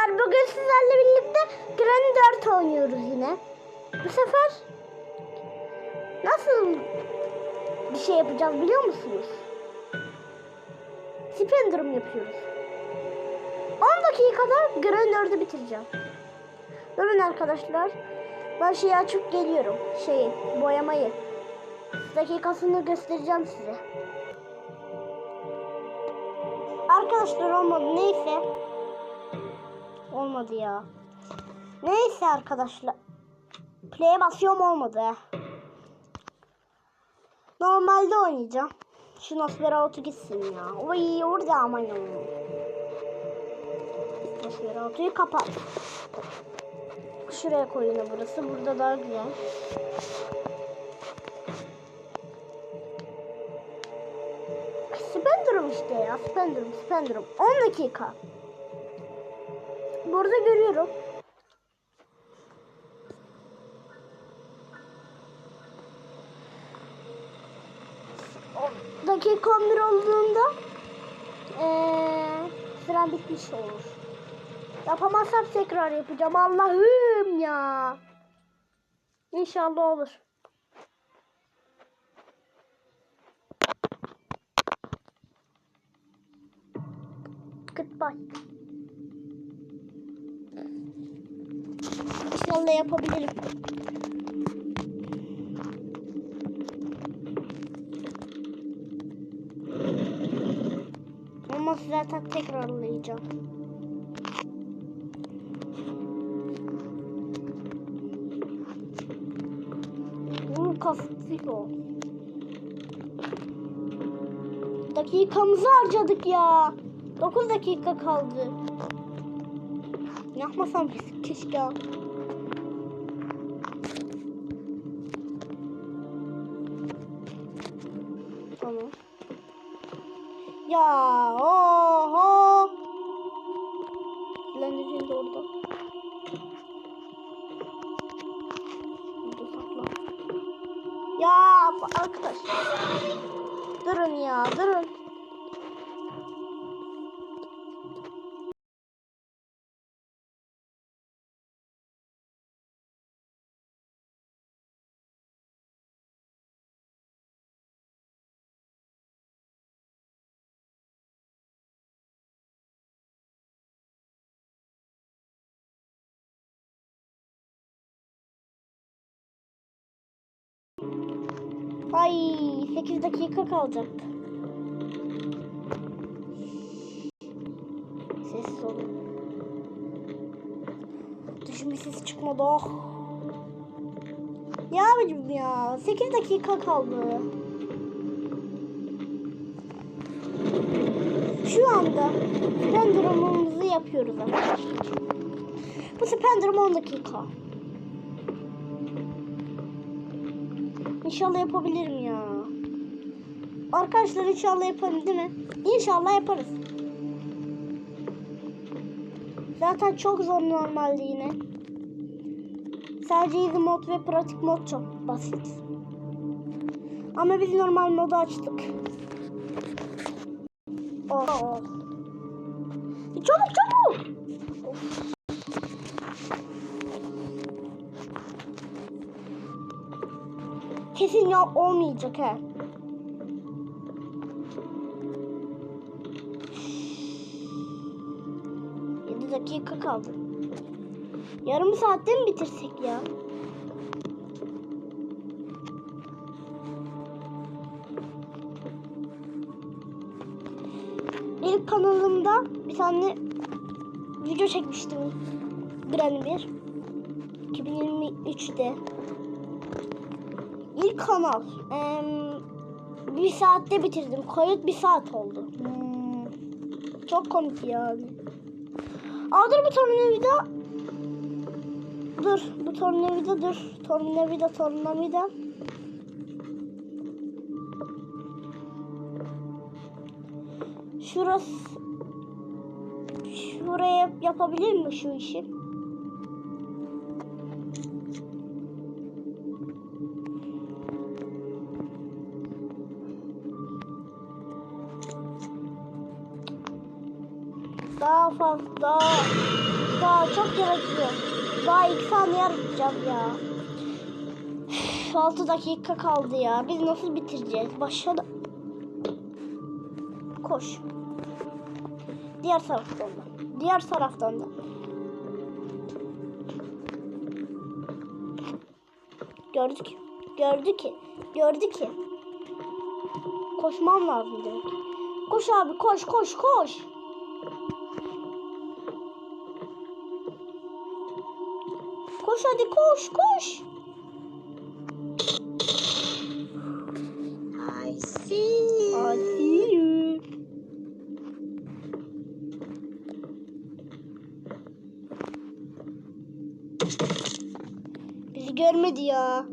arkadaşlar bugün sizlerle birlikte Granny 4 oynuyoruz yine. Bu sefer nasıl bir şey yapacağız biliyor musunuz? Spin durum yapıyoruz. 10 dakikada Granny 4'ü bitireceğim. Durun arkadaşlar. Ben şeyi açıp geliyorum. Şeyi, boyamayı. Dakikasını göstereceğim size. Arkadaşlar olmadı neyse. Olmadı ya. Neyse arkadaşlar. Play'e basıyorum olmadı. Normalde oynayacağım. Şu Nosferatu gitsin ya. Oy orada ama ya. Nosferatu'yu kapat. Şuraya koy yine burası. Burada daha güzel. Spender'ım işte ya. Spender'ım, Spender'ım. 10 dakika. Burada görüyorum. O dakika 11 olduğunda ee, süren bitmiş olur. Yapamazsam tekrar yapacağım. Allah'ım ya. İnşallah olur. Goodbye. İnşallah yapabilirim. Ama zaten tekrarlayacağım. Bunu kasıyor. Dakikamızı harcadık ya. 9 dakika kaldı. Yapmasam keşke. Ya arkadaş. Durun ya durun. Ay 8 dakika kalacak. Sessiz olun. Düşün bir ses çıkmadı oh. Ya abicim ya 8 dakika kaldı. Şu anda Spender'ımızı yapıyoruz arkadaşlar. Bu Spender'ım 10 dakika. İnşallah yapabilirim ya. Arkadaşlar inşallah yaparım değil mi? İnşallah yaparız. Zaten çok zor normalde yine. Sadece easy mod ve pratik mod çok basit. Ama biz normal modu açtık. Oh. Çabuk çabuk. Kesin ya olmayacak he. Yedi dakika kaldı. Yarım saatte mi bitirsek ya? İlk kanalımda bir tane video çekmiştim. Granny 1. 2023'te. İlk kanal. Eee, bir saatte bitirdim. Kayıt bir saat oldu. Hmm, çok komik yani. Aa dur bu tornavida. Dur bu tornavida dur. Tornavida tornavida. Şurası şuraya yapabilir mi şu işi? Fazla Daha çok yaratıyor. Daha iki saniye yaratacağız ya. Üf, 6 dakika kaldı ya. Biz nasıl bitireceğiz? Başladı. Koş. Diğer taraftan da. Diğer taraftan da. Gördük. Gördü ki. Gördü ki. Koşmam lazım demek. Koş abi koş koş koş. Koş hadi koş koş. I see. I see you. Bizi görmedi ya.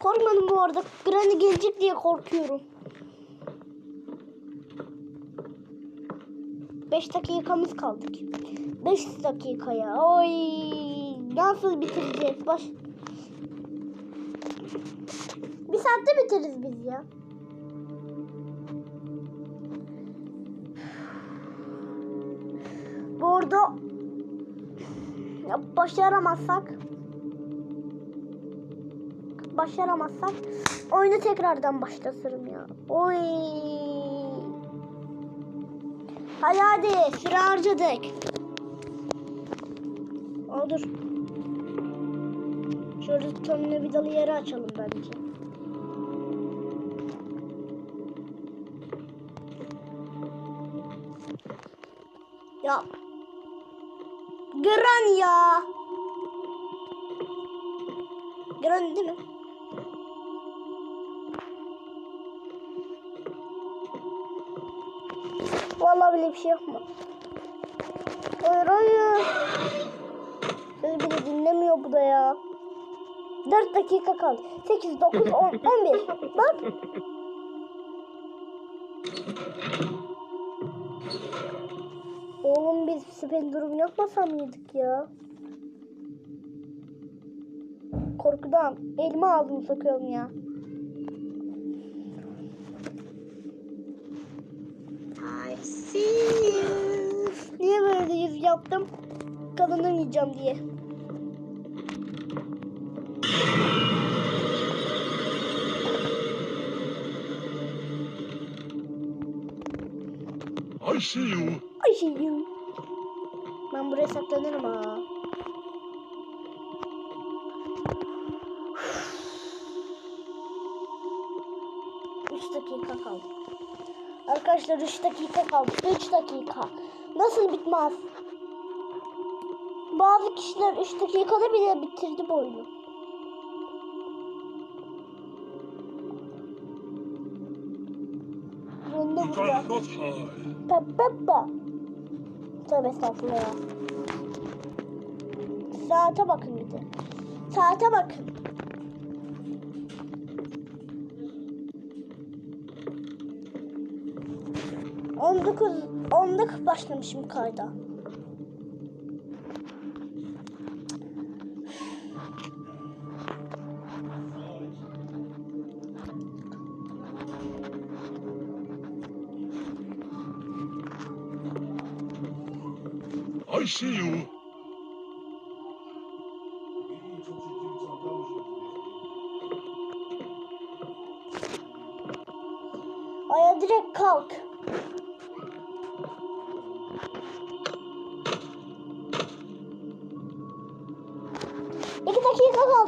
Korkmadım bu arada. Granny gelecek diye korkuyorum. 5 dakikamız kaldı. 5 dakikaya. Oy! Nasıl bitireceğiz? Baş... Bir saatte bitiririz biz ya. Bu arada başaramazsak başaramazsak oyunu tekrardan başlatırım ya. Oy. Hadi hadi süre harcadık. Dur. Şöyle tonuna bir dalı yeri açalım bence. Ya. Gran ya. Gran değil mi? Bir şey yapma. Hayır hayır. Sözü bile dinlemiyor bu da ya. 4 dakika kaldı. 8, 9, 10, 11. Bak. Oğlum biz spin durum yapmasa mıydık ya? Korkudan elime ağzımı sokuyorum ya. I see you. Niye böyle yüz yaptım? Kazanamayacağım diye. I see you. Ay şeyim. Ben buraya saklanırım ha. Arkadaşlar 3 dakika kaldı. 3 dakika. Nasıl bitmez? Bazı kişiler 3 dakikada bile bitirdi bu oyunu. Peppa. Tövbe estağfurullah ya. Saate bakın bir de. Saate bakın. On dokuz, on dokuz başlamışım kayda. I see you. Aya direkt kalk.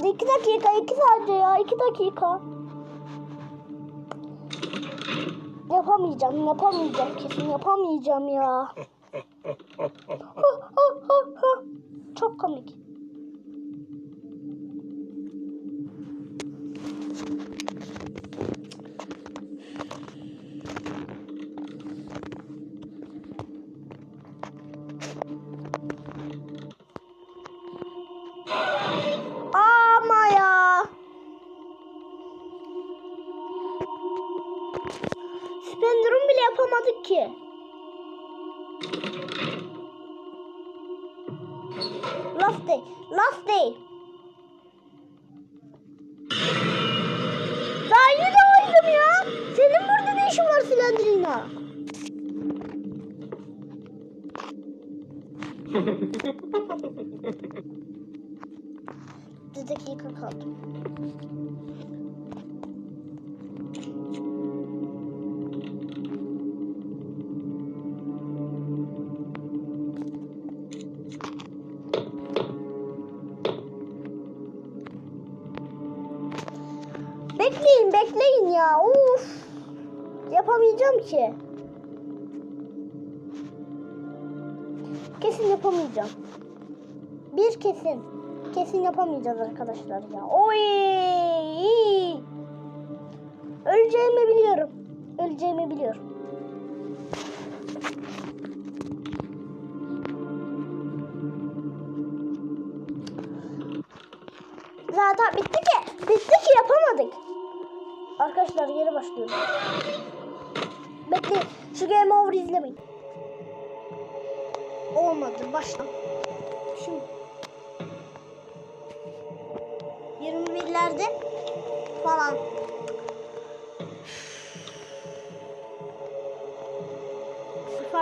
2 dakika 2 sadece ya 2 dakika. Yapamayacağım yapamayacağım kesin yapamayacağım ya. Çok komik. dakika kaldı. Bekleyin bekleyin ya. Of. Yapamayacağım ki. Kesin yapamayacağım. Bir kesin. Kesin yapamayacağız arkadaşlar ya. Oy! Öleceğimi biliyorum. Öleceğimi biliyorum. Zaten bitti ki. Bitti ki yapamadık. Arkadaşlar geri başlıyoruz. Bekleyin. Şu Game Over izlemeyin. Olmadı. Başla.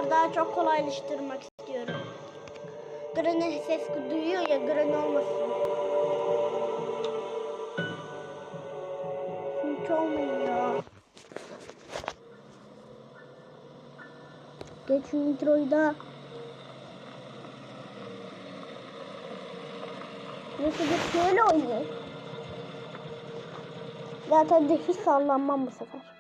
Sefer daha çok kolaylaştırmak istiyorum. Granny ses duyuyor ya Granny olmasın. Hiç ya. Geç şu introyu da. Neyse bir şöyle oynayayım. Zaten de hiç sallanmam bu sefer.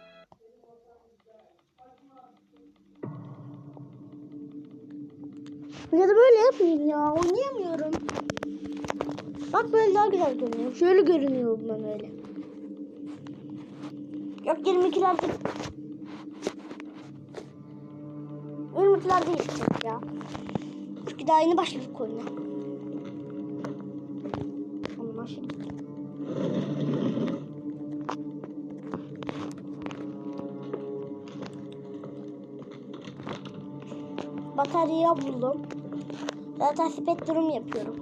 Ya da böyle yapmayayım ya. Oynayamıyorum. Bak böyle daha güzel görünüyor. Şöyle görünüyor ben öyle. Yok 22'lerde 22'lerde yaşayacak ya. Çünkü daha yeni başladık oyuna. Onlar. Batarya buldum. Zaten spektrum yapıyorum.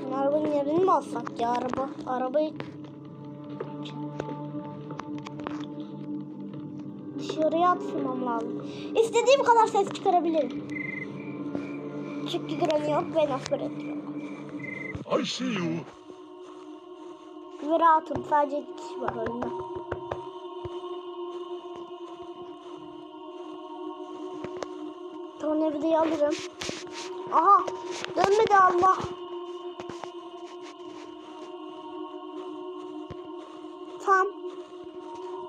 Şimdi Arabanın yerini mi alsak ya araba? Arabayı dışarıya atmam lazım. İstediğim kadar ses çıkarabilirim. Çünkü Granny yok ve Nafret yok. I see you. Ve rahatım. Sadece iki kişi var oyunda. Tornavidayı alırım. Aha! Dönmedi Allah! Tam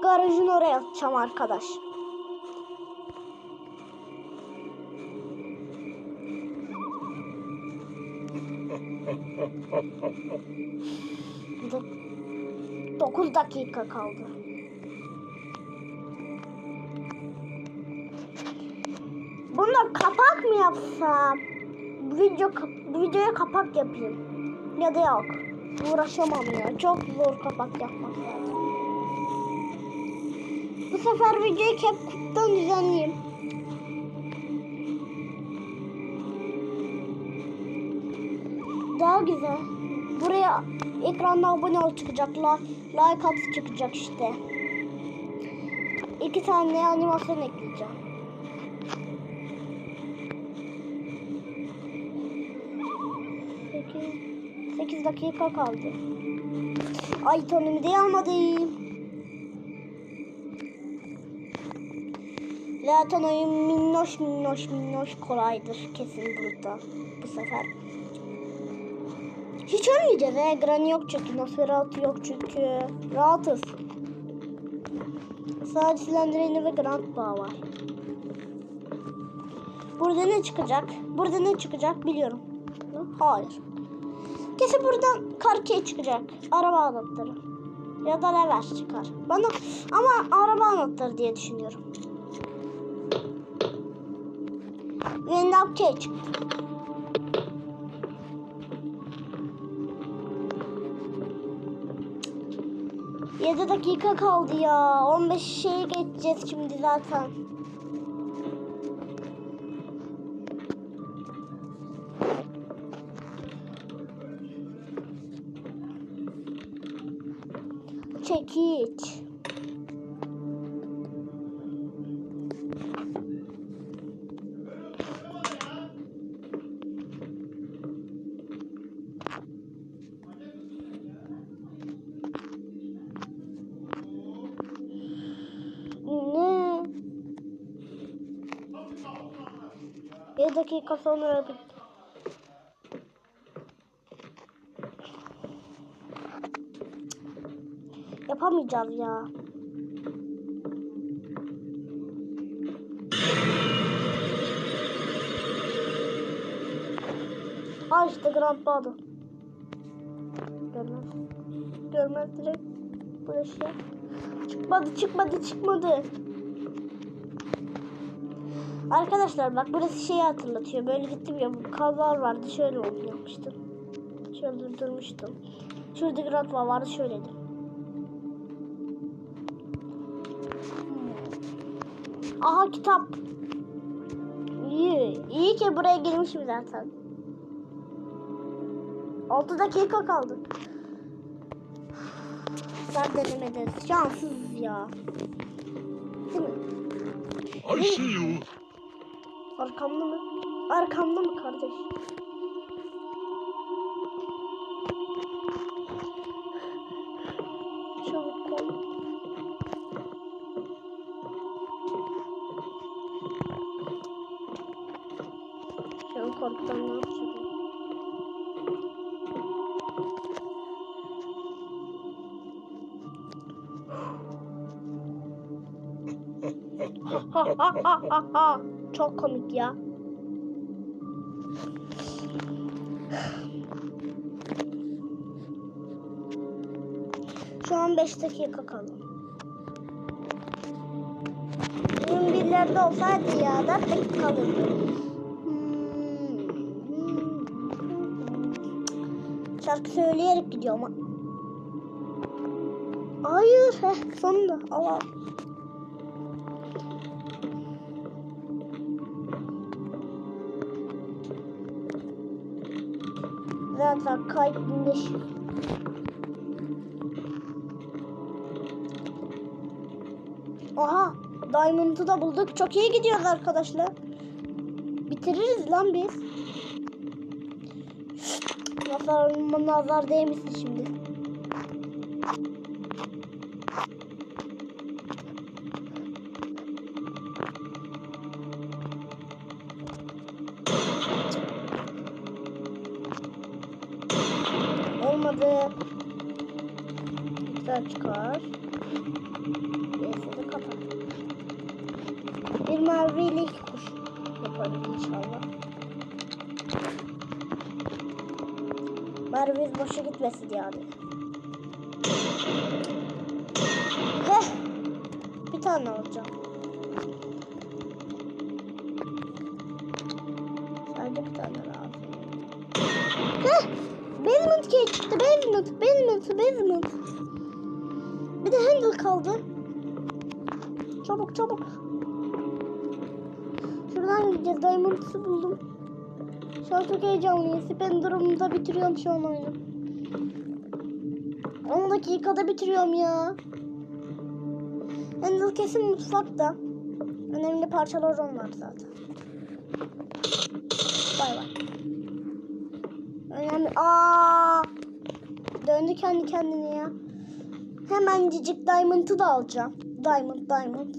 garajın oraya atacağım arkadaş. 9 dakika kaldı. Kapak mı yapsam? Video videoya kapak yapayım. Ya da yok. Uğraşamam ya. Çok zor kapak yapmak lazım. Bu sefer videoyu CapCut'tan düzenleyeyim. Daha güzel. Buraya ekranda abone ol çıkacak. la- Like at çıkacak işte. İki tane animasyon ekleyeceğim. Dakika kaldı. Ay tonumu diye almadım. Zaten oyun minnoş minnoş minnoş kolaydır kesin burada bu sefer. Hiç ölmeyeceğiz he. Granny yok çünkü. Nosferatu yok çünkü. Rahatız. Sadece Slenderman ve Grandpa var. Burada ne çıkacak? Burada ne çıkacak biliyorum. Hayır. Kesin buradan Karkey çıkacak. Araba anahtarı. Ya da Lever çıkar. Bana ama araba anahtarı diye düşünüyorum. Vendapkey çıktı. 7 dakika kaldı ya. 15 şeye geçeceğiz şimdi zaten. take it. Esse daqui costou no. Yapamayacağız ya. Al işte Grand Bado. Görmez. Görmez direkt. Bu eşya. Çıkmadı çıkmadı çıkmadı. Arkadaşlar bak burası şeyi hatırlatıyor. Böyle gittim ya bu kablolar vardı şöyle yapmıştım. Şöyle durmuştum. Şurada Grand Bado vardı şöyleydi. Aha kitap. İyi. İyi ki buraya girmişim zaten. 6 dakika kaldı. Ben denemedim. Şanssız ya. Değil mi? I see you. Arkamda mı? Arkamda mı kardeş? Ha ha ha ha ha. Çok komik ya. Şu an 5 dakika kaldı. 21'lerde olsaydı ya 4 dakika kalırdı. Şarkı söyleyerek gidiyor ama. Hayır, heh, sonunda. Allah. Zaten 1500. Aha, Diamond'ı da bulduk. Çok iyi gidiyoruz arkadaşlar. Bitiririz lan biz. Nazar, nazar değmesin şimdi. Olmadı. Güzel çıkar. Neyse de kapat. Bir maviyle iki kuş yaparız inşallah. Mavi boşa gitmesin yani. Heh. Bir tane alacağım. Basement, basement. Bir de handle kaldı. Çabuk çabuk. Şuradan gideceğiz. Diamond'ı buldum. Şu an çok heyecanlıyım. Ben durumda bitiriyorum şu an oyunu. 10 dakikada bitiriyorum ya. Handle kesin mutfakta. Önemli parçalar onlar zaten. Bay bay. Önemli. Aa! Döndü kendi kendine ya. Hemen cicik diamond'ı da alacağım. Diamond, diamond.